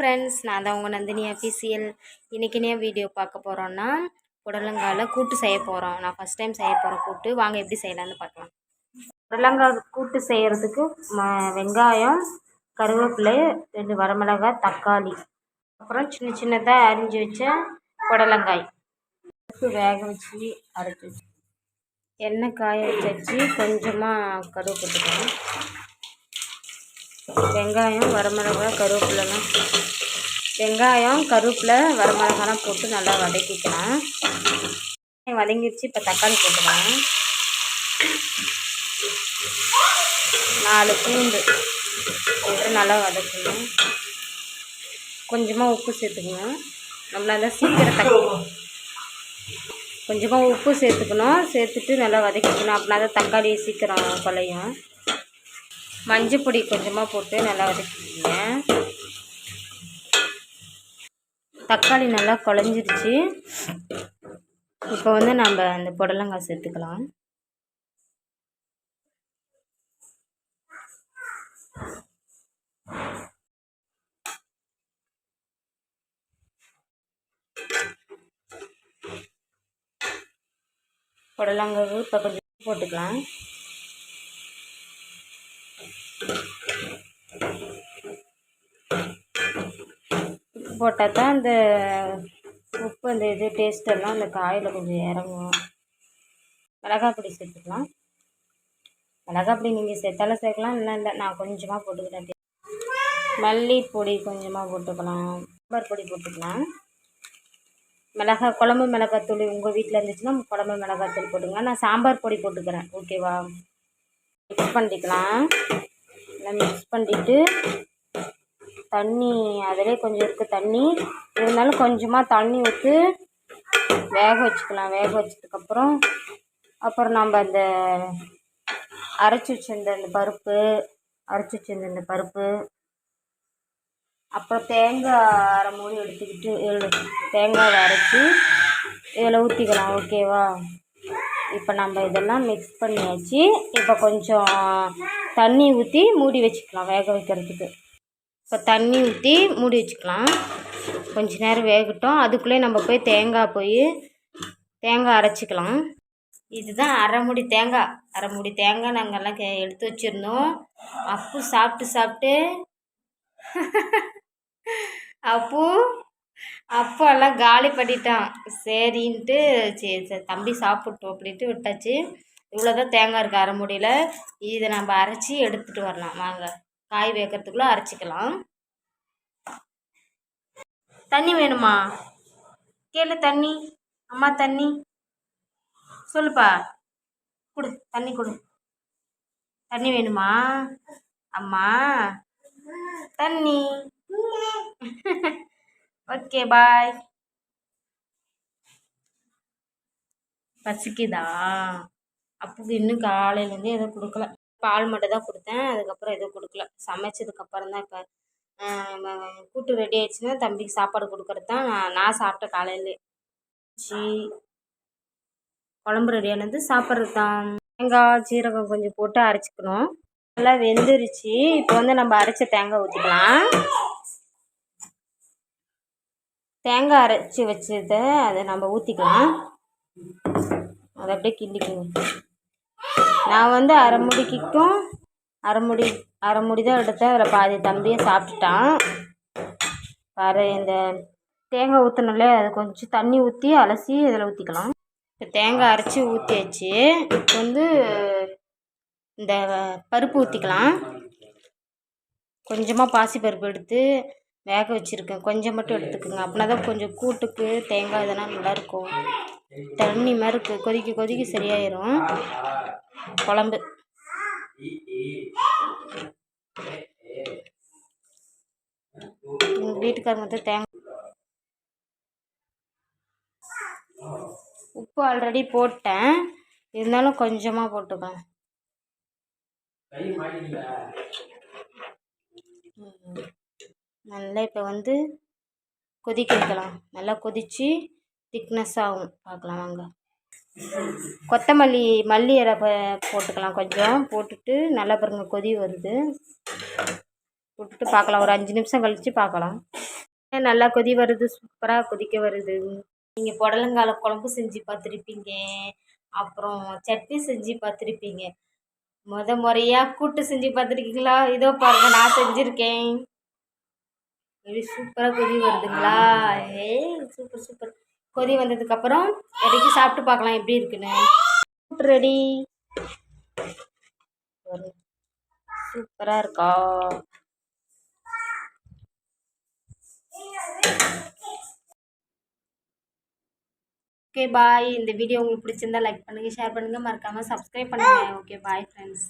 Friends நான் தான் உங்கள் நந்தினி அஃபீஷியல் இன்றைக்கினே வீடியோ பார்க்க போகிறோன்னா புடலங்கால கூட்டு செய்ய போகிறோம் நான் ஃபஸ்ட் டைம் செய்ய போகிறேன் கூட்டு. வாங்க எப்படி செய்யலான்னு பார்க்கலாம். புடலங்காய் கூட்டு செய்கிறதுக்கு ம வெங்காயம் கருவேப்பிலை ரெண்டு வரமிளகாய் தக்காளி. அப்புறம் சின்ன சின்னதாக அரிஞ்சு வச்ச புடலங்காய். உப்பு வேக வச்சு அரைச்சி வச்சு எண்ணெய் காய வச்சு கொஞ்சமாக கடுகு வெங்காயம் வரமிளகாய் கருவேப்பிலெலாம். வெங்காயம் கருவேப்பிலை வரமிளகாலாம் போட்டு நல்லா வதக்கிக்கலாம். வதங்கிடுச்சு இப்போ தக்காளி போட்டுக்கலாம். நாலு பூண்டு போட்டு நல்லா வதக்கணும். கொஞ்சமாக உப்பு சேர்த்துக்கணும். நம்மளால சீக்கிரம் தக்காளி கொஞ்சமாக உப்பு சேர்த்துக்கணும். சேர்த்துட்டு நல்லா வதக்கிக்கணும். அப்படின்னா தான் தக்காளி சீக்கிரம் குலையும். மஞ்சள் பொடி கொஞ்சமாக போட்டு நல்லா வதக்கிக்கிங்க. தக்காளி நல்லா குழஞ்சிருச்சு. இப்போ வந்து நம்ம அந்த புடலங்காய் சேர்த்துக்கலாம். புடலங்காவும் இப்போ கொஞ்சம் போட்டுக்கலாம். போட்டால் தான் அந்த உப்பு அந்த இது டேஸ்ட்டெல்லாம் அந்த காயில் கொஞ்சம் இறங்கும். மிளகாய் பொடி சேர்த்துக்கலாம். மிளகாய் பொடி நீங்கள் சேர்த்தாலும் சேர்க்கலாம் இல்லை இல்லை நான் கொஞ்சமாக போட்டுக்கிறேன். மல்லிப்பொடி கொஞ்சமாக போட்டுக்கலாம். சாம்பார் பொடி போட்டுக்கலாம். மிளகாய் குழம்பு மிளகாய் தூள் உங்கள் வீட்டில் இருந்துச்சுன்னா குழம்பு மிளகாய் தூள் போட்டுங்க. நான் சாம்பார் பொடி போட்டுக்கிறேன். ஓகேவா மிக்ஸ் பண்ணிக்கலாம். நல்லா மிக்ஸ் பண்ணிவிட்டு தண்ணி அதிலே கொஞ்சம் இருக்குது தண்ணி. இருந்தாலும் கொஞ்சமாக தண்ணி ஊற்று வேக வச்சுக்கலாம். வேக வச்சதுக்கப்புறம் அப்புறம் நம்ம அந்த அரைச்சி வச்சிருந்த அந்த பருப்பு அரைச்சி வச்சிருந்த இந்த பருப்பு அப்புறம் தேங்காய் அரை மூடி எடுத்துக்கிட்டு தேங்காவை அரைச்சி இதில் ஊற்றிக்கலாம் ஓகேவா இப்போ நம்ம இதெல்லாம் மிக்ஸ் பண்ணியாச்சு. இப்போ கொஞ்சம் தண்ணி ஊற்றி மூடி வச்சுக்கலாம் வேக வைக்கிறதுக்கு. இப்போ தண்ணி ஊற்றி மூடி வச்சுக்கலாம். கொஞ்ச நேரம் வேகட்டும். அதுக்குள்ளே நம்ம போய் தேங்காய் போய் தேங்காய் அரைச்சிக்கலாம். இதுதான் அரைமுடி தேங்காய். அரைமுடி தேங்காய் நாங்கள்லாம் கே எடுத்து வச்சுருந்தோம். அப்பு சாப்பிட்டு சாப்பிட்டு அப்பு அப்போ எல்லாம் காலி பண்ணிட்டான். சரின்ட்டு சரி சரி தம்பி சாப்பிட்டோம் அப்படின்ட்டு விட்டாச்சு. இவ்வளோ தான் தேங்காய் இருக்குது அரை முடியல. இதை நம்ம அரைச்சி எடுத்துகிட்டு வரலாம். வாங்க காய் வைக்கிறதுக்குள்ளே அரைச்சிக்கலாம். தண்ணி வேணுமா? கேளு தண்ணி. அம்மா தண்ணி. சொல்லுப்பா. கொடு தண்ணி கொடு. தண்ணி வேணுமா? அம்மா. தண்ணி. ஓகே பாய் பசிக்குதா? அப்புக்கு இன்னும் காலையிலேருந்து எதுவும் கொடுக்கல. பால் மட்டும் தான் கொடுத்தேன். அதுக்கப்புறம் எதுவும் கொடுக்கல. சமைச்சதுக்கப்புறம் தான் இப்போ கூட்டு ரெடி ஆயிடுச்சுன்னா தம்பிக்கு சாப்பாடு கொடுக்கறது தான் நான் சாப்பிட்டேன் காலையிலே. சி குழம்பு ரெடியானது சாப்பிட்றது தான். தேங்காய் சீரகம் கொஞ்சம் போட்டு அரைச்சிக்கணும். நல்லா வெந்துருச்சு. இப்போ வந்து நம்ம அரைச்ச தேங்காய் ஊற்றிக்கலாம் தேங்காய் அரைச்சி வச்சதை அதை நம்ம ஊற்றிக்கலாம் அதை அப்படியே கிண்டிக்கணும் நான் வந்து அரை முடிக்கும் அரை முடி அரை முடி தான் எடுத்தேன். அதில் பாதி தம்பியை சாப்பிட்டுட்டான். பாரு இந்த தேங்காய் ஊற்றணும்ல அது கொஞ்சம் தண்ணி ஊற்றி அலசி இதில் ஊற்றிக்கலாம் இப்போ தேங்காய் அரைச்சி ஊற்றியாச்சு இப்போ வந்து இந்த பருப்பு ஊற்றிக்கலாம் கொஞ்சமாக பாசி பருப்பு எடுத்து வேக வச்சுருக்கேன். கொஞ்சம் மட்டும் எடுத்துக்கோங்க. அப்படின்னா தான் கொஞ்சம் கூட்டுக்கு தேங்காய் இதெல்லாம் நல்லாயிருக்கும் தண்ணி மாதிரி இருக்குது கொதிக்க கொதிக்க சரியாயிரும். குழம்பு. எங்கள் வீட்டுக்காரங்க வந்து தேங்காய் உப்பு ஆல்ரெடி போட்டேன். இருந்தாலும் கொஞ்சமாக போட்டுக்கலாம் நல்லா இப்போ வந்து கொதிக்க வைக்கலாம். நல்லா கொதித்து திக்னஸ் ஆகும். பார்க்கலாம் வாங்க. கொத்தமல்லி மல்லி இலை போட்டுக்கலாம் கொஞ்சம். போட்டுட்டு நல்லா பாருங்கள் கொதி வருது. போட்டுட்டு பார்க்கலாம். ஒரு அஞ்சு நிமிஷம் கழித்து பார்க்கலாம். நல்லா கொதி வருது? சூப்பராக கொதிக்க வருது. நீங்கள் புடலங்கால குழம்பு செஞ்சு பார்த்துருப்பீங்க. அப்புறம் சட்னி செஞ்சு பார்த்துருப்பீங்க. முத முறையாக கூட்டு செஞ்சு பார்த்துருக்கீங்களா? இதோ பாருங்கள் நான் செஞ்சுருக்கேன். எப்படி சூப்பராக கொதி வருதுங்களா? ஏய் சூப்பர் சூப்பர். கொதி வந்ததுக்கப்புறம் இறக்கி சாப்பிட்டு பார்க்கலாம் எப்படி இருக்குன்னு. ரெடி சூப்பராக இருக்கா? ஓகே பாய் இந்த வீடியோ உங்களுக்கு பிடிச்சிருந்தா லைக் பண்ணுங்கள் ஷேர் பண்ணுங்கள் மறக்காமல் சப்ஸ்கிரைப் பண்ணுங்கள் ஓகே பாய் ஃப்ரெண்ட்ஸ்